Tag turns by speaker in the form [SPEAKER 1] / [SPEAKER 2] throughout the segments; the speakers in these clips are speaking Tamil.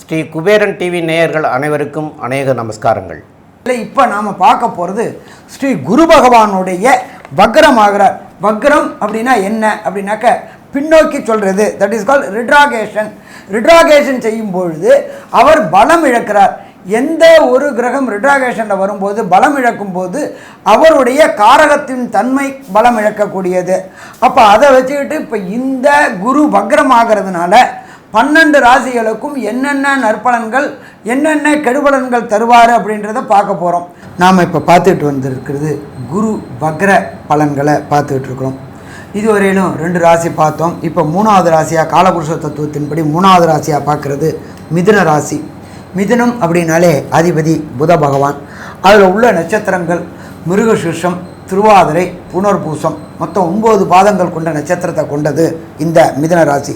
[SPEAKER 1] ஸ்ரீ குபேரன் டிவி நேயர்கள் அனைவருக்கும் அநேக நமஸ்காரங்கள்.
[SPEAKER 2] இல்லை இப்போ நாம் பார்க்க போகிறது ஸ்ரீ குரு பகவானுடைய வக்ரமாகிறார் வக்ரம் அப்படின்னா என்ன அப்படின்னாக்க பின்னோக்கி சொல்கிறது தட் இஸ் கால் ரிட்ராகேஷன் ரிட்ராகேஷன் செய்யும் பொழுது அவர் பலம் இழக்கிறார். எந்த ஒரு கிரகம் ரிட்ராகேஷனில் வரும்போது பலம் இழக்கும் போது அவருடைய காரகத்தின் தன்மை பலம் இழக்கக்கூடியது. அப்போ அதை வச்சுக்கிட்டு இப்போ இந்த குரு வக்ரமாகிறதுனால பன்னெண்டு ராசிகளுக்கும் என்னென்ன நற்பலன்கள் என்னென்ன கெடுபலன்கள் தருவார் அப்படின்றத பார்க்க போகிறோம் நாம் இப்போ பார்த்துட்டு வந்திருக்கிறது குரு வக்ர பலன்களை பார்த்துக்கிட்டு இருக்கிறோம். இதுவரையிலும் ரெண்டு ராசி பார்த்தோம். இப்போ மூணாவது ராசியாக காலபுருஷ தத்துவத்தின்படி மூணாவது ராசியாக பார்க்குறது மிதுன ராசி. மிதுனம் அப்படின்னாலே அதிபதி புத பகவான். அதில் உள்ள நட்சத்திரங்கள் மிருகசீர்ஷம் திருவாதிரை புனர்பூசம் மொத்தம் ஒன்பது பாதங்கள் கொண்ட நட்சத்திரத்தை கொண்டது இந்த மிதன ராசி.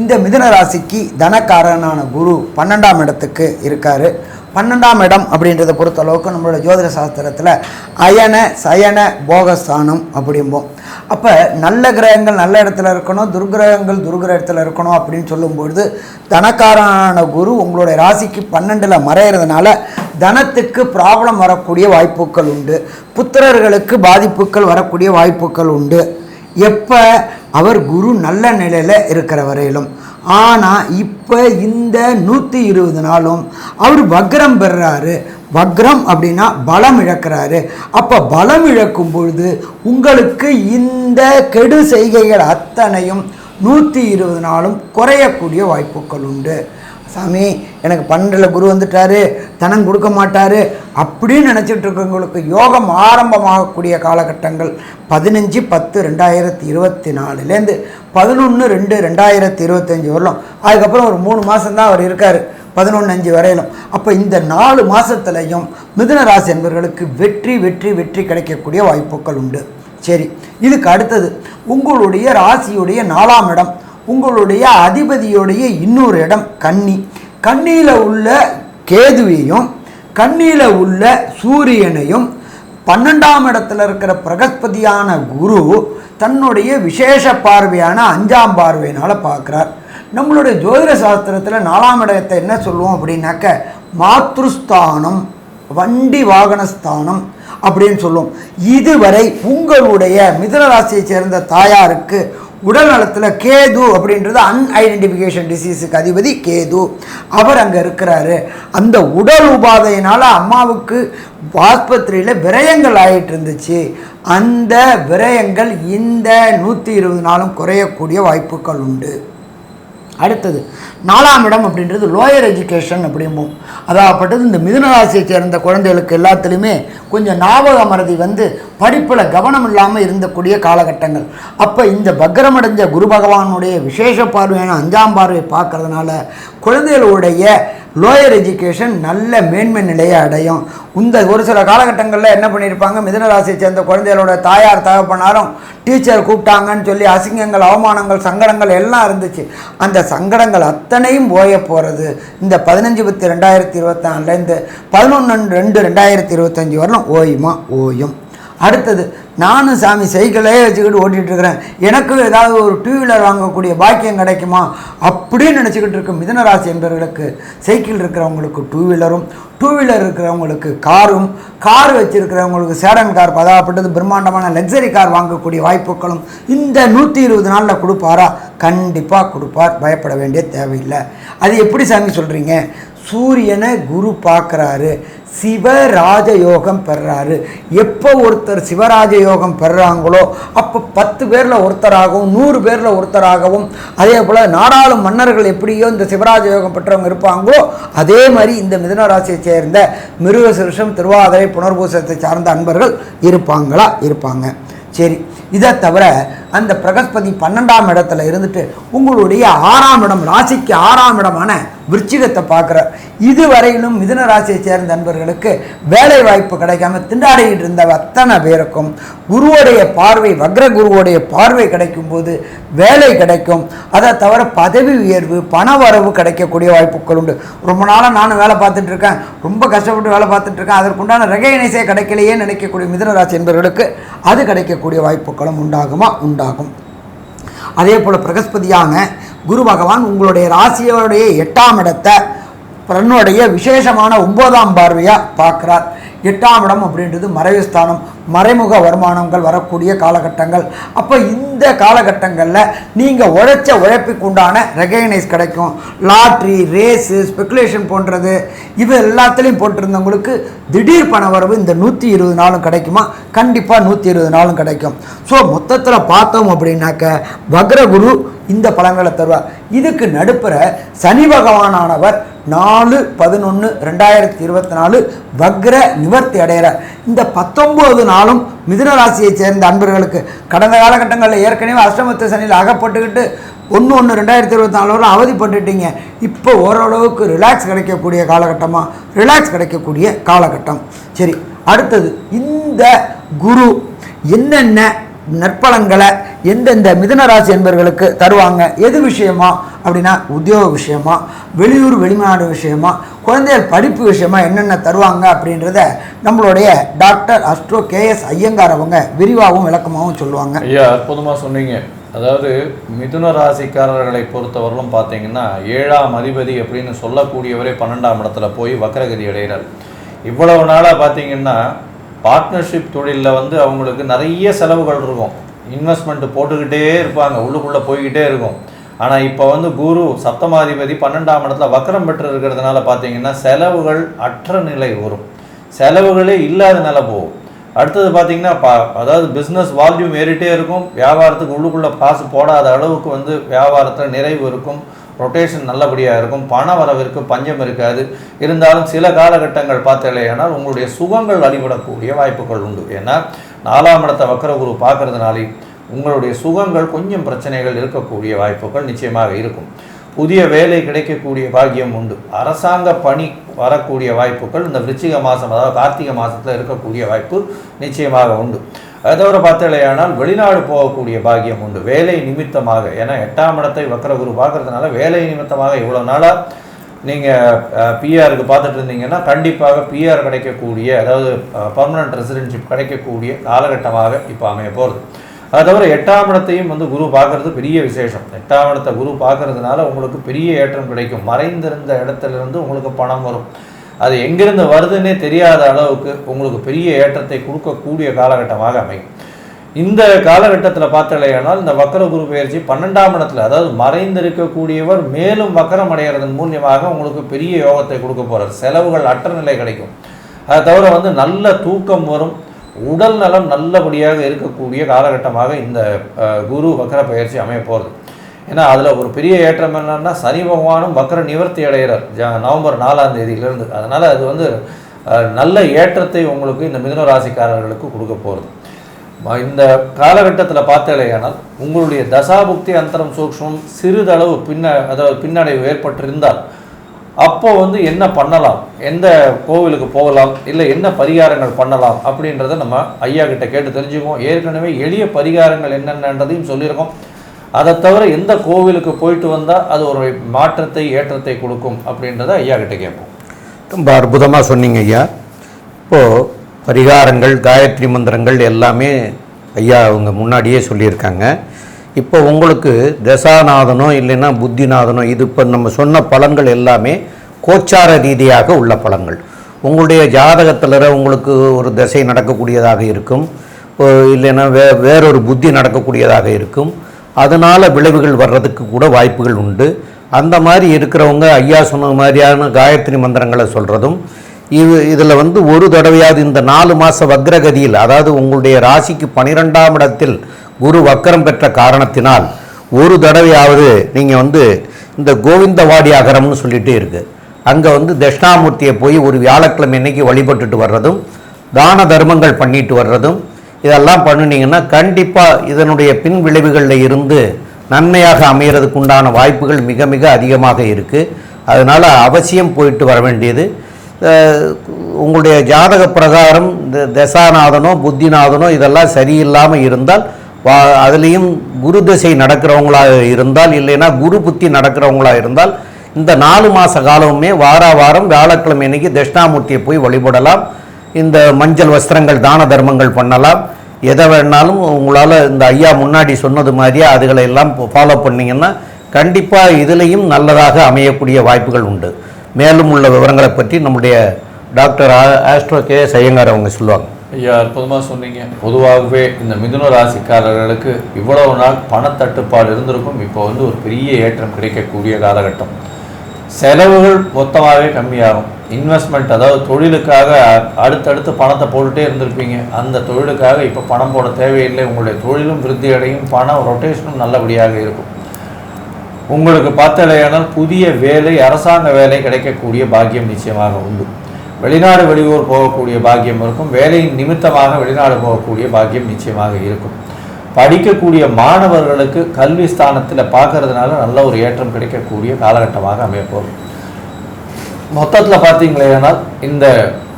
[SPEAKER 2] இந்த மிதுன ராசிக்கு தனக்காரனான குரு பன்னெண்டாம் இடத்துக்கு இருக்கார். பன்னெண்டாம் இடம் அப்படின்றத பொறுத்தளவுக்கு நம்மளோட ஜோதிட சாஸ்திரத்தில் அயன சயன போகஸ்தானம் அப்படிம்போம். அப்போ நல்ல கிரகங்கள் நல்ல இடத்துல இருக்கணும் துர்கிரகங்கள் துர்கிர இடத்துல இருக்கணும் அப்படின்னு சொல்லும்பொழுது தனக்காரான குரு உங்களுடைய ராசிக்கு பன்னெண்டில் மறையிறதுனால தனத்துக்கு ப்ராப்ளம் வரக்கூடிய வாய்ப்புகள் உண்டு. புத்திரர்களுக்கு பாதிப்புகள் வரக்கூடிய வாய்ப்புகள் உண்டு. எப்போ? அவர் குரு நல்ல நிலையில் இருக்கிற வரையிலும். ஆனால் இப்போ இந்த நூற்றி இருபது நாளும் அவர் வக்ரம் பெறுறாரு வக்ரம் அப்படின்னா பலம் இழக்கிறாரு. அப்போ பலம் இழக்கும் பொழுது உங்களுக்கு இந்த கெடு செய்கைகள் அத்தனையும் நூற்றி இருபது நாளும் குறையக்கூடிய வாய்ப்புகள் உண்டு. சாமி எனக்கு பன்னெண்டில் குரு வந்துட்டாரு தனம் கொடுக்க மாட்டார் அப்படின்னு நினச்சிட்டு இருக்கவங்களுக்கு யோகம் ஆரம்பமாகக்கூடிய காலகட்டங்கள் பதினஞ்சு பத்து ரெண்டாயிரத்தி இருபத்தி நாலுலேருந்து பதினொன்று ரெண்டு ரெண்டாயிரத்தி இருபத்தஞ்சி வரலாம். அதுக்கப்புறம் ஒரு மூணு மாதம்தான் அவர் இருக்கார் பதினொன்று அஞ்சு வரையிலும். அப்போ இந்த நாலு மாதத்துலையும் மிதுன ராசி என்பவர்களுக்கு வெற்றி வெற்றி வெற்றி கிடைக்கக்கூடிய வாய்ப்புகள் உண்டு. சரி இதுக்கு அடுத்தது உங்களுடைய ராசியுடைய நாலாம் இடம். உங்களுடைய அதிபதியுடைய இன்னொரு இடம் கன்னி. கன்னியில் உள்ள கேதுவையும் கன்னியில் உள்ள சூரியனையும் பன்னெண்டாம் இடத்துல இருக்கிற பிரகஸ்பதியான குரு தன்னுடைய விசேஷ பார்வையான அஞ்சாம் பார்வையினால் பார்க்குறார். நம்மளுடைய ஜோதிட சாஸ்திரத்தில் நாலாம் இடத்தை என்ன சொல்லுவோம் அப்படின்னாக்க மாத்ருஸ்தானம் வண்டி வாகனஸ்தானம் அப்படின்னு சொல்லுவோம். இதுவரை உங்களுடைய மிதுன சேர்ந்த தாயாருக்கு உடல் நலத்தில் கேது அப்படின்றது அன்ஐடென்டிஃபிகேஷன் டிசீஸுக்கு அதிபதி கேது. அவர் அங்கே இருக்கிறாரு. அந்த உடல் உபாதையினால் அம்மாவுக்கு ஆஸ்பத்திரியில் விரயங்கள் ஆகிட்டு இருந்துச்சு. அந்த விரயங்கள் இந்த நூற்றி இருபது நாளும் குறையக்கூடிய வாய்ப்புகள் உண்டு. அடுத்தது நாலாம் இடம் அப்படின்றது லோயர் எஜுகேஷன் அப்படிம்போம். அதாகப்பட்டது இந்த மிதுனராசியை சேர்ந்த குழந்தைகளுக்கு எல்லாத்துலேயுமே கொஞ்சம் ஞாபக மறதி வந்து படிப்பில் கவனம் இல்லாமல் இருந்தக்கூடிய காலகட்டங்கள். அப்போ இந்த பக்ரமடைஞ்ச குரு பகவானுடைய விசேஷ பார்வையான அஞ்சாம் பார்வை பார்க்கறதுனால குழந்தைகளுடைய லோயர் எஜுகேஷன் நல்ல மேன்மை நிலையை அடையும். இந்த ஒரு சில காலகட்டங்களில் என்ன பண்ணியிருப்பாங்க? மிதனராசியை சேர்ந்த குழந்தைகளோட தாயார் தகப்பனாரும் டீச்சர் கூப்பிட்டாங்கன்னு சொல்லி அசிங்கங்கள் அவமானங்கள் சங்கடங்கள் எல்லாம் இருந்துச்சு. அந்த சங்கடங்கள் அத்தனையும் ஓய போகிறது இந்த பதினஞ்சு பத்து ரெண்டாயிரத்தி இருபத்தி நாலுலேருந்து பதினொன்று ரெண்டு ரெண்டாயிரத்தி இருபத்தஞ்சி வரலாம் ஓயுமா? ஓயும். அடுத்தது நானும் சாமி சைக்கிளே வச்சுக்கிட்டு ஓட்டிகிட்டு இருக்கிறேன் எனக்கும் ஏதாவது ஒரு டூ வீலர் வாங்கக்கூடிய பாக்கியம் கிடைக்குமா? அப்படின்னு நினச்சிக்கிட்டு இருக்கும் மிதனராசி என்பவர்களுக்கு சைக்கிள் இருக்கிறவங்களுக்கு டூ வீலரும் டூ வீலர் இருக்கிறவங்களுக்கு காரும் கார் வச்சுருக்கிறவங்களுக்கு சேடன் கார் பதாப்பட்டது பிரம்மாண்டமான லக்ஸரி கார் வாங்கக்கூடிய வாய்ப்புகளும் இந்த நூற்றி இருபது நாளில் கொடுப்பாரா? கண்டிப்பாக கொடுப்பார். பயப்பட வேண்டிய தேவையில்லை. அது எப்படி சாமி சொல்கிறீங்க சூரியனை குரு பார்க்குறாரு. சிவராஜ யோகம் பெறாரு. எப்போ ஒருத்தர் சிவராஜ யோகம் பெறாங்களோ அப்போ பத்து பேரில் ஒருத்தராகவும் நூறு பேரில் ஒருத்தராகவும் அதே போல் நாடாளும் மன்னர்கள் எப்படியோ இந்த சிவராஜ யோகம் பெற்றவங்க இருப்பாங்களோ அதே மாதிரி இந்த மிதனராசியை சேர்ந்த மிருகசிருஷம் திருவாதிரை புனர்பூசத்தை சார்ந்த அன்பர்கள் இருப்பாங்களா? இருப்பாங்க. சரி இதை தவிர அந்த பிரகஸ்பதி பன்னெண்டாம் இடத்துல இருந்துட்டு உங்களுடைய ஆறாம் இடம் ராசிக்கு ஆறாம் இடமான விருச்சிகத்தை பார்க்குறார் இதுவரையிலும் மிதுன ராசியை சேர்ந்த நண்பர்களுக்கு வேலை வாய்ப்பு கிடைக்காம திண்டாடிக்கிட்டு இருந்த அத்தனை பேருக்கும் குருவோடைய பார்வை வக்ர குருவோடைய பார்வை கிடைக்கும் போது வேலை கிடைக்கும். அதை தவிர பதவி உயர்வு பண வரவு கிடைக்கக்கூடிய வாய்ப்புகள் உண்டு. ரொம்ப நாளாக நானும் வேலை பார்த்துட்டு இருக்கேன். ரொம்ப கஷ்டப்பட்டு வேலை பார்த்துட்டு இருக்கேன். அதற்குண்டான ரெகனைஸே கிடைக்கலையே நினைக்கக்கூடிய மிதுன ராசி என்பவர்களுக்கு அது கிடைக்கக்கூடிய வாய்ப்புகளும் உண்டாகுமா? உண்டாகும். அதே போல் பிரகஸ்பதியான குரு பகவான் உங்களுடைய ராசியோடைய எட்டாம் இடத்தை தன்னுடைய விசேஷமான ஒன்பதாம் பார்வையாக பார்க்குறார். எட்டாம் இடம் அப்படின்றது மறைவுஸ்தானம் மறைமுக வருமானங்கள் வரக்கூடிய காலகட்டங்கள். அப்போ இந்த காலகட்டங்களில் நீங்கள் உழைச்ச உழைப்புக்கு உண்டான ரெகனைஸ் கிடைக்கும். லாட்ரி ரேஸு ஸ்பெகுலேஷன் போன்றது இது எல்லாத்துலேயும் போட்டிருந்தவங்களுக்கு திடீர் பண வரவு இந்த நூற்றி இருபது நாளும் கிடைக்குமா? கண்டிப்பாக நூற்றி இருபது நாளும் கிடைக்கும். ஸோ மொத்தத்தில் பார்த்தோம் அப்படின்னாக்க வக்ரகுரு இந்த பலன்களை தருவார் இதுக்கு நடுப்புற சனி பகவானானவர் நாலு பதினொன்று ரெண்டாயிரத்தி இருபத்தி நாலு வக்ர நிவர்த்தி அடைகிறார். இந்த பத்தொம்போது நாளும் மிதுன ராசியைச் சேர்ந்த அன்பர்களுக்கு கடந்த காலகட்டங்களில் ஏற்கனவே அஷ்டமத்து சனியில் அகப்பட்டுக்கிட்டு ஒன்று ஒன்று ரெண்டாயிரத்தி இருபத்தி நாலு வரை அவதிப்பட்டுட்டீங்க. இப்போ ஓரளவுக்கு ரிலாக்ஸ் கிடைக்கக்கூடிய காலகட்டமாக ரிலாக்ஸ் கிடைக்கக்கூடிய காலகட்டம். சரி அடுத்தது இந்த குரு என்னென்ன நற்பலன்களை எந்தெந்த மிதுன ராசி என்பவர்களுக்கு தருவாங்க? எது விஷயமா? அப்படின்னா உத்தியோக விஷயமா வெளியூர் வெளிநாடு விஷயமா குழந்தைகள் படிப்பு விஷயமா என்னென்ன தருவாங்க அப்படின்றத நம்மளுடைய டாக்டர் அஸ்ட்ரோ கேஎஸ் ஐயங்கார் அவங்க விரிவாகவும் விளக்கமாகவும் சொல்லுவாங்க.
[SPEAKER 3] ஐயா அற்புதமாக சொன்னீங்க. அதாவது மிதுன ராசிக்காரர்களை பொறுத்தவரையிலும் பார்த்தீங்கன்னா ஏழாம் அதிபதி அப்படின்னு சொல்லக்கூடியவரே பன்னெண்டாம் இடத்துல போய் வக்கரகதி அடைகிறார். இவ்வளவு நாளாக பார்த்தீங்கன்னா பார்ட்னர்ஷிப் தொழிலில் வந்து அவங்களுக்கு நிறைய செலவுகள் இருக்கும். இன்வெஸ்ட்மெண்ட் போட்டுக்கிட்டே இருப்பாங்க. உள்ளுக்குள்ளே போய்கிட்டே இருக்கும். ஆனால் இப்போ வந்து குரு சப்தமாதிபதி பன்னெண்டாம் இடத்துல வக்கரம் பெற்று இருக்கிறதுனால பார்த்தீங்கன்னா செலவுகள் அற்ற நிலை வரும். செலவுகளே இல்லாத நிலை போகும். அடுத்தது பார்த்தீங்கன்னா பா அதாவது பிஸ்னஸ் வால்யூம் ஏறிட்டே இருக்கும். வியாபாரத்துக்கு உள்ளுக்குள்ளே காசு போடாத அளவுக்கு வந்து வியாபாரத்தில் நிறைவு இருக்கும். ரொட்டேஷன் நல்லபடியாக இருக்கும் பண வரவிற்கு பஞ்சம் இருக்காது. இருந்தாலும் சில காலகட்டங்கள் பார்த்தலையானால் உங்களுடைய சுகங்கள் அடிபடக்கூடிய வாய்ப்புகள் உண்டு. ஏன்னா நாலாம் இடத்த வக்கரகுரு பார்க்கறதுனாலே உங்களுடைய சுகங்கள் கொஞ்சம் பிரச்சனைகள் இருக்கக்கூடிய வாய்ப்புகள் நிச்சயமாக இருக்கும். புதிய வேலை கிடைக்கக்கூடிய பாக்கியம் உண்டு. அரசாங்க பணி வரக்கூடிய வாய்ப்புகள் இந்த விருச்சிக மாதம் அதாவது கார்த்திகை மாதத்தில் இருக்கக்கூடிய வாய்ப்பு நிச்சயமாக உண்டு. அதை தவிர பார்த்தலையானால் வெளிநாடு போகக்கூடிய பாக்கியம் உண்டு. வேலை நிமித்தமாக ஏன்னா எட்டாம் இடத்தை வக்கரகுரு பார்க்கறதுனால வேலை நிமித்தமாக இவ்வளோ நாளாக நீங்கள் பிஆருக்கு பார்த்துட்டு இருந்தீங்கன்னா கண்டிப்பாக பிஆர் கிடைக்கக்கூடிய அதாவது பர்மனன்ட் ரெசிடென்ஷிப் கிடைக்கக்கூடிய காலகட்டமாக இப்போ அமைய போகிறது அதை தவிர எட்டாம் இடத்தையும் வந்து குரு பார்க்கறது பெரிய விசேஷம். எட்டாம் இடத்தை குரு பார்க்கறதுனால உங்களுக்கு பெரிய ஏற்றம் கிடைக்கும். மறைந்திருந்த இடத்துல இருந்து உங்களுக்கு பணம் வரும். அது எங்கிருந்து வருதுன்னே தெரியாத அளவுக்கு உங்களுக்கு பெரிய ஏற்றத்தை கொடுக்கக்கூடிய காலகட்டமாக அமையும். இந்த காலகட்டத்தில் பார்த்தலையானால் இந்த வக்கர குரு பயிற்சி பன்னெண்டாம் இடத்துல அதாவது மறைந்திருக்கக்கூடியவர் மேலும் வக்கரம் அடைகிறதன் மூலியமாக உங்களுக்கு பெரிய யோகத்தை கொடுக்க போகிறார் செலவுகள் அற்ற நிலை கிடைக்கும். அதை தவிர வந்து நல்ல தூக்கம் வரும். உடல் நலம் நல்லபடியாக இருக்கக்கூடிய காலகட்டமாக இந்த குரு வக்கர பயிற்சி அமைய போகிறது ஏன்னா அதில் ஒரு பெரிய ஏற்றம் என்னன்னா சனி பகவானும் வக்கர நிவர்த்தி அடைகிறார். ஜ நவம்பர் நாலாம் தேதியிலேருந்து. அதனால் அது வந்து நல்ல ஏற்றத்தை உங்களுக்கு இந்த மிதுன ராசிக்காரர்களுக்கு கொடுக்க போகிறது இந்த காலகட்டத்தில் பார்த்தலையானால் உங்களுடைய தசாபுக்தி அந்தரம் சூக்ஷம் சிறிதளவு பின்ன அதாவது பின்னடைவு ஏற்பட்டிருந்தால் அப்போ வந்து என்ன பண்ணலாம்? எந்த கோவிலுக்கு போகலாம்? இல்லை என்ன பரிகாரங்கள் பண்ணலாம்? அப்படின்றத நம்ம ஐயா கிட்ட கேட்டு தெரிஞ்சுக்குவோம். ஏற்கனவே எளிய பரிகாரங்கள் என்னென்னன்றதையும் சொல்லியிருக்கோம். அதை தவிர எந்த கோவிலுக்கு போயிட்டு வந்தால் அது ஒரு மாற்றத்தை ஏற்றத்தை கொடுக்கும் அப்படின்றத ஐயா கிட்ட கேட்போம்.
[SPEAKER 1] ரொம்ப அற்புதமாக சொன்னீங்க ஐயா. இப்போது பரிகாரங்கள் காயத்ரி மந்திரங்கள் எல்லாமே ஐயா அவங்க முன்னாடியே சொல்லியிருக்காங்க. இப்போ உங்களுக்கு தசாநாதனோ இல்லைன்னா புத்திநாதனோ இது இப்போ நம்ம சொன்ன பலன்கள் எல்லாமே கோச்சார ரீதியாக உள்ள பலன்கள். உங்களுடைய ஜாதகத்தில் உங்களுக்கு ஒரு திசை நடக்கக்கூடியதாக இருக்கும். இல்லைன்னா வே வேறொரு புத்தி நடக்கக்கூடியதாக இருக்கும். அதனால் விளைவுகள் வர்றதுக்கு கூட வாய்ப்புகள் உண்டு. அந்த மாதிரி இருக்கிறவங்க ஐயா சொன்ன மாதிரியான காயத்ரி மந்திரங்களை சொல்கிறதும் இது இதில் வந்து ஒரு தடவையாவது இந்த நாலு மாத வக்ரகதியில் அதாவது உங்களுடைய ராசிக்கு பனிரெண்டாம் இடத்தில் குரு வக்கரம் பெற்ற காரணத்தினால் ஒரு தடவையாவது நீங்கள் வந்து இந்த கோவிந்தவாடி அகரம்னு சொல்லிகிட்டே இருக்குது அங்கே வந்து தட்சிணாமூர்த்தியை போய் ஒரு வியாழக்கிழமை இன்னைக்கு வழிபட்டுட்டு வர்றதும் தான தர்மங்கள் பண்ணிட்டு வர்றதும் இதெல்லாம் பண்ணினீங்கன்னா கண்டிப்பாக இதனுடைய பின் விளைவுகளில் இருந்து நன்மையாக அமைகிறதுக்கு உண்டான வாய்ப்புகள் மிக மிக அதிகமாக இருக்குது அதனால் அவசியம் போயிட்டு வர வேண்டியது. உங்களுடைய ஜாதக பிரகாரம் இந்த தசாநாதனோ புத்திநாதனோ இதெல்லாம் சரியில்லாமல் இருந்தால் வா அதுலேயும் குரு திசை நடக்கிறவங்களாக இருந்தால் இல்லைன்னா குரு புத்தி நடக்கிறவங்களாக இருந்தால் இந்த நாலு மாத காலமுமே வார வாரம் வியாழக்கிழமை அன்னைக்கு தட்சிணாமூர்த்தியை போய் வழிபடலாம். இந்த மஞ்சள் வஸ்திரங்கள் தான தர்மங்கள் பண்ணலாம். எதை வேணாலும் உங்களால் இந்த ஐயா முன்னாடி சொன்னது மாதிரியே அதுகளை எல்லாம் ஃபாலோ பண்ணிங்கன்னா கண்டிப்பாக இதுலேயும் நல்லதாக அமையக்கூடிய வாய்ப்புகள் உண்டு. மேலும் உள்ள விவரங்களை பற்றி நம்முடைய டாக்டர் ஆ- ஆஸ்ட்ரோ கே ஐயங்கார் அவங்க சொல்லுவாங்க.
[SPEAKER 3] ஐயா அற்புதமாக சொன்னீங்க. பொதுவாகவே இந்த மிதுன ராசிக்காரர்களுக்கு இவ்வளவு நாள் பணத்தட்டுப்பாடு இருந்திருக்கும். இப்போ வந்து ஒரு பெரிய ஏற்றம் கிடைக்கக்கூடிய காலகட்டம். செலவுகள் மொத்தமாகவே கம்மியாகும். இன்வெஸ்ட்மெண்ட் அதாவது தொழிலுக்காக அடுத்தடுத்து பணத்தை போட்டுட்டே இருந்திருப்பீங்க. அந்த தொழிலுக்காக இப்போ பணம் போட தேவையில்லை. உங்களுடைய தொழிலும் விருத்தி அடையும். பணம் ரொட்டேஷனும் நல்லபடியாக இருக்கும். உங்களுக்கு பார்த்தலையானால் புதிய வேலை அரசாங்க வேலை கிடைக்கக்கூடிய பாக்கியம் நிச்சயமாக உண்டு. வெளிநாடு வெளியூர் போகக்கூடிய பாக்கியம் இருக்கும். வேலையின் நிமித்தமாக வெளிநாடு போகக்கூடிய பாக்கியம் நிச்சயமாக இருக்கும். படிக்கக்கூடிய மாணவர்களுக்கு கல்வி ஸ்தானத்தில் பார்க்கறதுனால நல்ல ஒரு ஏற்றம் கிடைக்கக்கூடிய காலகட்டமாக அமையப்போகும் மொத்தத்தில் பார்த்தீங்களேனால் இந்த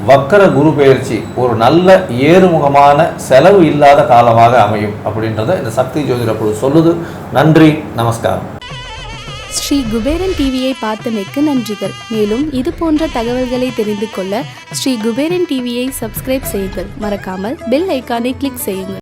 [SPEAKER 3] வக்கர குரு பெயர்ச்சி ஒரு நல்ல ஏறுமுகமான செலவு இல்லாத காலமாக அமையும் அப்படின்றத இந்த சக்தி ஜோதிட குழு சொல்லுது. நன்றி நமஸ்காரம்.
[SPEAKER 4] ஸ்ரீ குபேரன் டிவியை பார்த்தமைக்கு நன்றிகள். மேலும் இது போன்ற தகவல்களை தெரிந்து கொள்ள ஸ்ரீ குபேரன் டிவியை சப்ஸ்கிரைப் செய்யுங்கள். மறக்காமல் பெல் ஐக்கானை கிளிக் செய்யுங்கள்.